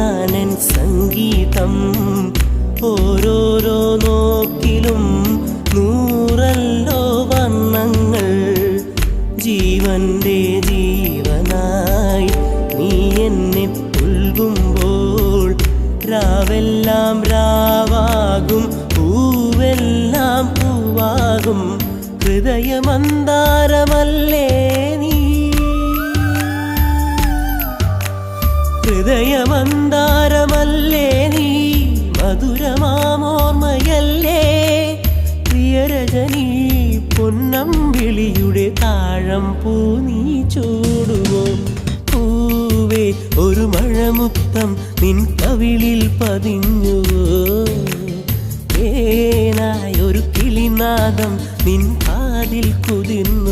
ഞാനൻ സംഗീതം ഓരോരോ നോക്കിലും നൂറല്ലോ വർണങ്ങൾ. ജീവന്റെ ജീവനായി നീ എന്നെ പുൽകുമ്പോൾ രാവെല്ലാം രാവാകും പൂവെല്ലാം പൂവാകും. ഹൃദയമന്താരമല്ലേ നീ? ഹൃദയമന്താരമല്ലേ നീ? മധുരമാമോർമ്മയല്ലേ? പ്രിയരജനി വിളിയുടെ താഴം പൂ നീ ചൂടുവോ? പൂവേ ഒരു മഴമുത്തം നിൻ കവിളിൽ പതിഞ്ഞുവോ? ഏനായൊരു കിളിനാദം നിൻ കാതിൽ കുതിർന്നുവോ